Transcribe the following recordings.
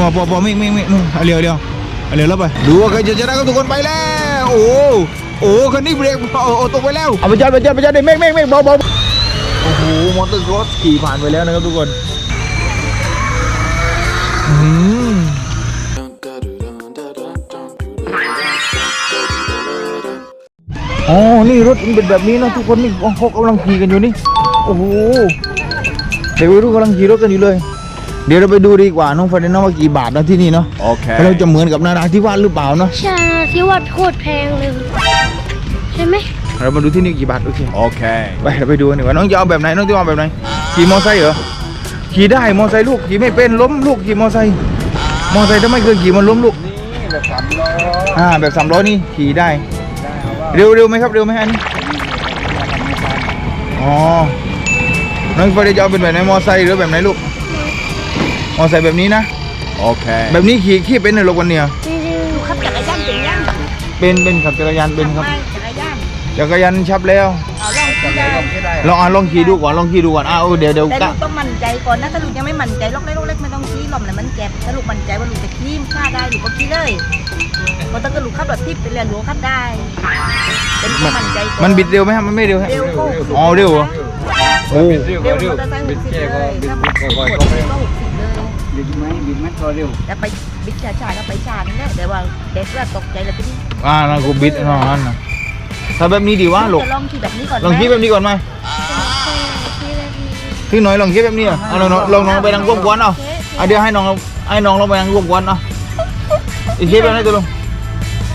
พอพอพอไม่ไม่ไม่นู่นเอาเร็วเร็วเอาเร็วแล้วไปดูว่าใครจะชนะครับทุกคนไปแล้ว โอ้โหโอ้โหคันนี้เบรกโอ้โหตกไปแล้วเอาไปจอดไปจอดไปจอดเมฆเมฆเมฆเบาเบาโอ้โหมอเตอร์ครอสขี่ผ่านไปแล้วนะครับทุกคนอืมอ๋อ นี่รถมันเป็นแบบนี้นะทุกคนนี่เขากำลังขี่กันอยู่นี่ โอ้โห เด็กวัยรุ่นกำลังขี่รถกันอยู่เลย เดี๋ยวเราไปดูดีกว่าน้องฟาเดนว่ากี่บาทนะที่นี่เนาะโอเคแล้วเราจะเหมือนกับนาราธิวาสหรือเปล่าเนาะใช่ที่วัดโคตรแพงเลยใช่ไหมเรามาดูที่นี่กี่บาทโอเคโอเคไปเราไปดูกันดีกว่าน้องจะเอาแบบไหนน้องจะเอาแบบไหนขี่มอไซค์เหรอขี่ได้มอไซค์ลูกขี่ไม่เป็นล้มลูกขี่มอไซค์มอไซค์ถ้าไม่เคยขี่มันล้มลูกนี่แบบสามล้ออ่าแบบสามล้อนี่ขี่ได้เร็วเร็วไหมครับเร็วไหมอันนี้อ๋อน้องฟาเดนจะเอาเป็นแบบไหนมอไซค์หรือแบบไหนลูก มอไซค์แบบนี้นะ โอเค แบบนี้ขี่ขี่เป็นในรถวันเนี้ยดูขับจักรยานเป็นยังเป็นเป็นขับจักรยานเป็นครับ จักรยานจักรยานชับแล้วเอาลองขี่ได้ลองอะลองขี่ดูก่อนลองขี่ดูก่อนอ้าวเดี๋ยวเดี๋ยวแต่กะลูกต้องมั่นใจก่อนนะถ้าลูกยังไม่มั่นใจล็อกเล็กล็อกเล็กไม่ต้องชี้หล่อมเลยมันเจ็บถ้าลูกมั่นใจว่าลูกจะขี้มฆ่าได้ลูกก็ขี้เลยเพราะถ้าเกิดลูกขับรถทิพย์ไปเรียนหลวงขับได้เป็นความมั่นใจก่อนมันบิดเร็วไหมครับมันไม่เร็วฮะเร็วก็หกสิบอ๋อเร็วเหรอโอ้ เร็วเร็วเร็วมอเตอร์ไซค์หบิกดสิบเจ๊เลก็ยบิดถ้าบิดค่อยๆกก็ดเร็วก็หกสิบเลย บิดไหมบิดไหมก็เร็วแต่ไปบิดช้าๆก็ไปช้านั่นแหละแต่ว่าเด็กว่าตกใจเลยพี่อ่านั่นกูบิดอ๋อนั่นนะถ้าแบบนี้ดีวะลูกจะลองขี่แบบนี้ก่อนไหมลองขี่แบบนี้ก่อนไหมพี่หน่อยลองขี่แบบนี้อะเอาลองลองลองไปทางกวมกวนเอาอะเดี๋ยวให้น้องให้น้องลองไปทางกวมกวนเอาอีกขี่แบบไหนี้ตัวลง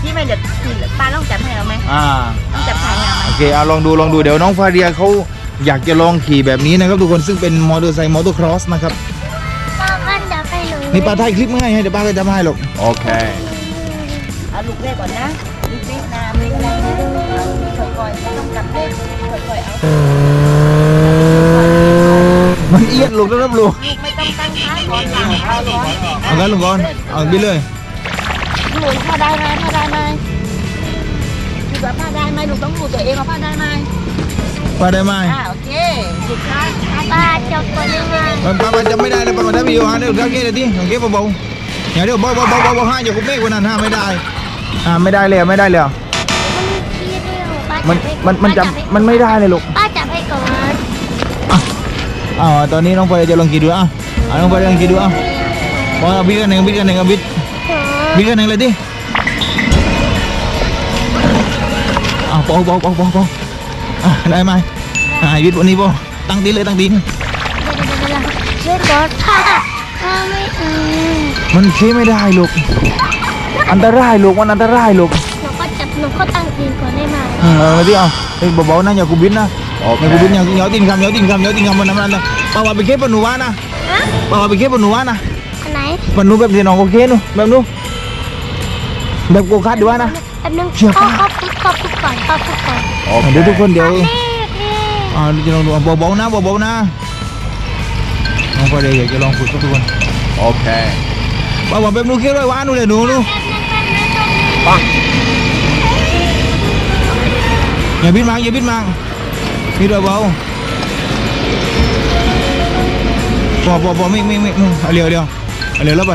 พี่ไม่เดี๋ยวขี่ตาต้องจับให้เราไหมอ่าต้องจับถ่ายให้เราไหมโอเคเอาลองดูลองดูเดี๋ยวน้องฟาเดียเขาอยากจะลองขี่แบบนี้นะครับทุกคนซึ่งเป็นมอเตอร์ไซค์มอเตอร์ครอสนะครับ นูนี่ป้าถ่ายคลิปง่ายให้เดี๋ยวป้าก็จะมาให้หรอกโอเค เอาลูกเล่ก่อนนะลูกเล่นะเล่นนะเอาค่อยๆไม่ต้องกลับเล่นค่อยๆเอามันเอียดลูกนะครับลูกลูกไม่ต้องตั้งท้ายก่อนหลังเอาก่อนเอางั้นลุงก่อนเอาไปเลยหนูพาได้ไหมพาได้ไหมลูกว่าพาได้ไหมลูกต้องดูตัวเองว่าพาได้ไหมป้าได้ไหมอ่าโอเคลูกค้าป้าจะไปยังไงมันป้ามันจำไม่ได้เลยป้ามันได้วิ ดีโอฮะเดี๋ยวโอเคเดี๋ยวดิโอเคเบาๆอย่าเดี๋ยวเบาๆเบาๆเบาๆห้าอย่าคุกเมฆกว่านั้นห้าไม่ได้อ่าไม่ได้เลยไม่ได้เลยมันขี้ด้วยเหรอป้ามันจับให้มันมันจำมันไม่ได้เลยลูกป้าจับให้ก่อนอ่าตอนนี้น้องฟาเดียจะลองขี่ดูอะอะน้องฟาเดียลองขี่ดูอะบอลเอาบิดกันหนึ่งบิดกันหนึ่งเอาบิดบิดกันหนึ่งเลยดิอ่าเบาเบาเบาเบาเบาอะได้ไหม อ่าบิดวันนี้บ่ตั้งตีนเลยตั้งตีนเดี๋ยวเดี๋ยวเดี๋ยวเดี๋ยวช่วยก่อนค่ะถ้าไม่อืมมันขี่ไม่ได้ลูกอันตรายลูกมันอันตรายลูกหนูก็จับหนูก็ตั้งตีนก่อนได้ไหมเออเอามาดิเอาเฮ้ยเบาๆนะอย่ากูบินนะโอเคอย่ากูบินอย่าอย่าตีนคำอย่าตีนคำอย่าตีนคำมันน้ำมันนะป้าว่าไปเก็บปนหนูวานะฮะป้าว่าไปเก็บปนหนูวานะอันไหนปนหนูแบบที่น้องโอเคหนูแบบหนูแบบโกคัดดีวะนะแป๊บนึงเชื่อเข้าป้าเข้าฟุตเข้าฟุตก่อนเข้าฟุตก่อนโอเคเดี๋ยวทุกคนเดี๋ยวนี่นี่ อ่าจะลองดูเอาเบาๆนะเบาๆนะน้องพอดีอยากจะลองฝึกกับทุกคนโอเคป้าว่าแบบหนูเคี้ยวด้วยวะหนูเลยหนูหนูแป๊บนึงแป๊บนึงตรงนี้อย่าบินมากอย่าบินมากบิดเบาๆพอพอพอไม่ไม่ไม่ไม่เอาเร็วเร็วเอาเร็วแล้วไป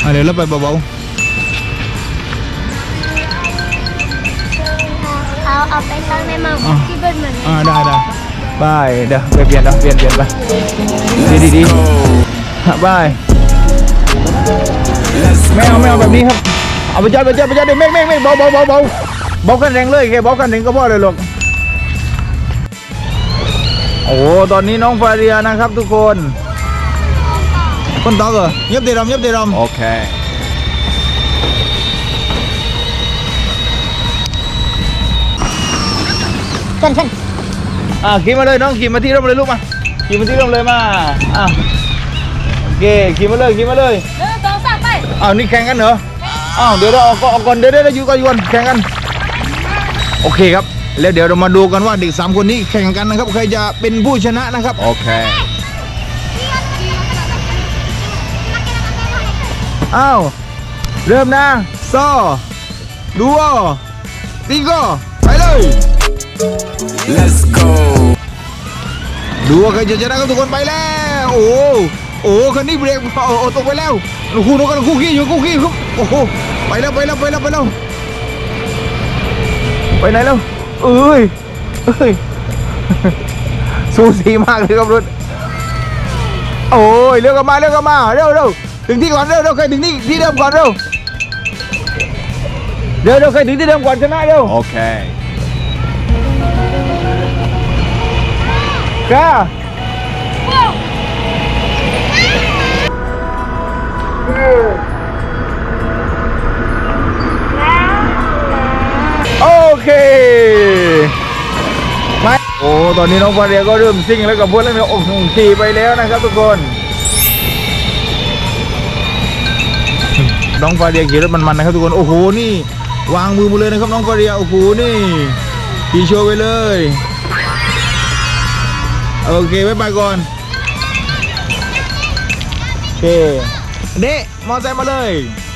เอาเร็วแล้วไปเบาๆ อาเอาไปตั้งในหมาอะที่เป็นเหมือนอ่าได้ได้บายเดี๋ยวไปเปลี่ยนเดี๋ยวเปลี่ยนเปลี่ยนไปดีดีดีบายไม่เอาไม่เอาแบบนี้ครับเอาไปจอดไปจอดไปจอดเดี๋ยวเมฆเมฆเมฆเบาเบาเบาเบาเบากันแรงเลยแค่เบากันแรงก็พอเลยหรอกโอ้โหตอนนี้น้องฟาเรียนะครับทุกคน คนตอกเหรอเย็บเดรอมเย็บเดรอมโอเค เช่นเช่นอ่าขี่มาเลยน้องขี่มาที่ร่มเลยลูกมาขี่มาที่ร่มเลยมาอะโอเคขี่มาเลยขี่มาเลยหนึ่งสองสามไปอ้าวนี่แข่งกันเหรออ้าวเดี๋ยวเราออกก่อนออกก่อนเดี๋ยวเดี๋ยวเดี๋ยวอยู่ก่อนอยู่ก่อนแข่งกัน โอเคครับ แล้วเดี๋ยวเรามาดูกันว่าเด็กสามคนนี้แข่งกันนะครับใครจะเป็นผู้ชนะนะครับโอเคอ้าวเริ่มนะซอดูโอติงโกไปเลย let's go ดูว่าใครจะชนะครับทุกคนไปแล้ว โอ้โหโอ้คันนี้เบรกโอ้โอ้ตกไปแล้วคู่นู้นกันคู่ขี้อยู่คู่ขี้ครับโอ้โหไปแล้วไปแล้วไปแล้วไปแล้วไปไหนแล้วเอ้ยเอ้ยสูสีมากเลยครับรถโอ้ยเร็วกันมาเร็วกันมาเร็วเร็วถึงที่ก่อนเร็วเร็วใครถึงที่ที่เดิมก่อนเร็วเร็วเร็วใครถึงที่เดิมก่อนชนะเร็ว Okay. ก้าโอเคไม่โอ้ตอนนี้น้องฟาเรียก็เริ่มซิ่งแล้วกับพื่อนแล้วเนี่ยโอ้โหขี่ไปแล้วนะครับทุกคน น้องฟาเรียขี่รถมันๆนะครับทุกคนโอ้โหนี่ วางมือมาเลยนะครับน้องฟาเรียโอ้โหนี่ขี่โชว์ไปเลย โอเคไว้ไปก่อน โอเคเด้มอเตอร์ไซค์มาเลย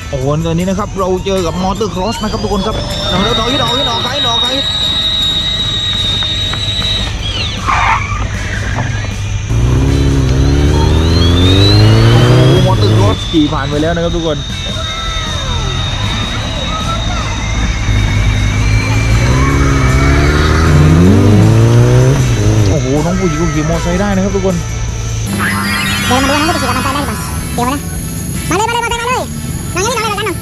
โอ้โหตอนนี้นะครับ เราเจอกับมอเตอร์ครอสนะครับทุกคนครับหนองหนองที่หนองที่หนองใครหนองใครโอ้โหมอเตอร์ครอสขี่ผ่านไปแล้วนะครับทุกคน น้องผู้หญิงก็ขี่มอเตอร์ไซค์ได้นะครับทุกคนเดี๋ยวมาดูนะว่าจะขี่กับมันไปได้หรือเปล่าเดี๋ยวนะมาเลยมาเลยมาเลยน้องยังไม่น้องเลยกันน้อง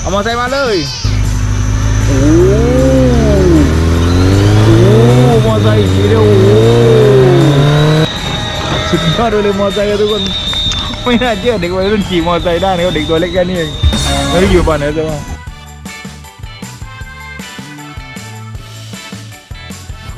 เอามอเตอร์ไซค์มาเลยโอ้โหมอเตอร์ไซค์ขี่เร็วโอ้โหสุดยอดเลยมอเตอร์ไซค์อะทุกคนไม่น่าเชื่อเด็กวัยรุ่นขี่มอเตอร์ไซค์ได้นะครับเด็กตัวเล็กแค่นี้เองไม่รู้อยู่บ้านไหนแต่ว่า